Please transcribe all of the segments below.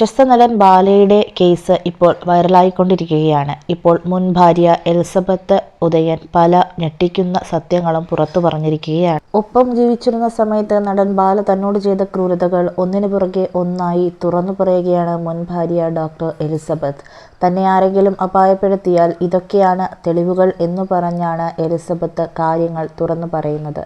പ്രശസ്ത നടൻ ബാലയുടെ കേസ് ഇപ്പോൾ വൈറലായിക്കൊണ്ടിരിക്കുകയാണ്. ഇപ്പോൾ മുൻ ഭാര്യ എലിസബത്ത് ഉദയൻ പല ഞെട്ടിക്കുന്ന സത്യങ്ങളും പുറത്തു പറഞ്ഞിരിക്കുകയാണ്. ഒപ്പം ജീവിച്ചിരുന്ന സമയത്ത് നടൻ ബാല തന്നോട് ചെയ്ത ക്രൂരതകൾ ഒന്നിനു പുറകെ ഒന്നായി തുറന്നു പറയുകയാണ് മുൻ ഭാര്യ ഡോക്ടർ എലിസബത്ത്. തന്നെ ആരെങ്കിലും അപായപ്പെടുത്തിയാൽ ഇതൊക്കെയാണ് തെളിവുകൾ എന്നു പറഞ്ഞാണ് എലിസബത്ത് കാര്യങ്ങൾ തുറന്നു പറയുന്നത്.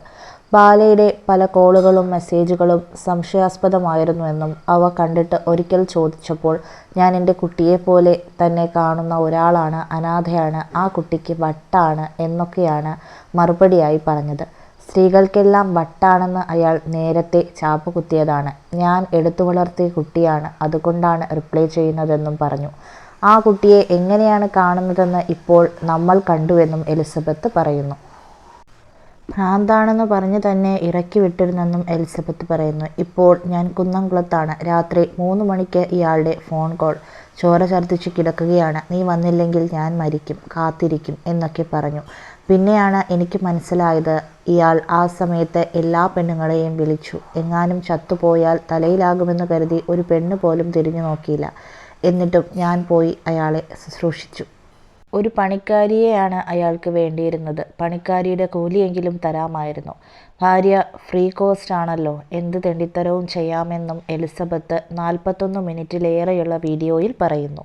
ബാലയുടെ പല കോളുകളും മെസ്സേജുകളും സംശയാസ്പദമായിരുന്നുവെന്നും അവ കണ്ടിട്ട് ഒരിക്കൽ ചോദിച്ചപ്പോൾ ഞാൻ എന്റെ കുട്ടിയെപ്പോലെ തന്നെ കാണുന്ന ഒരാളാണ് അനാഥയാണ് ആ കുട്ടിക്ക് വട്ടാണ് എന്നൊക്കെയാണ് മറുപടിയായി പറഞ്ഞത്. സ്ത്രീകൾക്കെല്ലാം വട്ടാണെന്ന് അയാൾ നേരത്തെ ചാപ്പ് കുത്തിയതാണ് ഞാൻ എടുത്തു വളർത്തിയ കുട്ടിയാണ് അതുകൊണ്ടാണ് റിപ്ലൈ ചെയ്യുന്നതെന്നും പറഞ്ഞു. ആ കുട്ടിയെ എങ്ങനെയാണ് കാണുന്നതെന്ന് ഇപ്പോൾ നമ്മൾ കണ്ടുവെന്നും എലിസബത്ത് പറയുന്നു. ഭ്രാന്താണെന്ന് പറഞ്ഞ് തന്നെ ഇറക്കി വിട്ടിരുന്നെന്നും എലിസബത്ത് പറയുന്നു. ഇപ്പോൾ ഞാൻ കുന്നംകുളത്താണ്. രാത്രി മൂന്ന് മണിക്ക് ഇയാളുടെ ഫോൺ കോൾ. ചോര ഛർദ്ദിച്ച് കിടക്കുകയാണ്. നീ വന്നില്ലെങ്കിൽ ഞാൻ മരിക്കും കാത്തിരിക്കും എന്നൊക്കെ പറഞ്ഞു. പിന്നെയാണ് എനിക്ക് മനസ്സിലായത്. ഇയാൾ ആ സമയത്ത് എല്ലാ പെണ്ണുങ്ങളെയും വിളിച്ചു. എങ്ങാനും ചത്തുപോയാൽ തലയിലാകുമെന്ന് കരുതി ഒരു പെണ്ണ് പോലും തിരിഞ്ഞു നോക്കിയില്ല. എന്നിട്ടും ഞാൻ പോയി അയാളെ ശുശ്രൂഷിച്ചു. ഒരു പണിക്കാരിയെയാണ് അയാൾക്ക് വേണ്ടിയിരുന്നത്. പണിക്കാരിയുടെ കൂലിയെങ്കിലും തരാമായിരുന്നു. ഭാര്യ ഫ്രീ കോസ്റ്റ് ആണല്ലോ. എന്ത് തെണ്ടിത്തരവും ചെയ്യാമെന്നും എലിസബത്ത് നാൽപ്പത്തൊന്ന് മിനിറ്റിലേറെയുള്ള വീഡിയോയിൽ പറയുന്നു.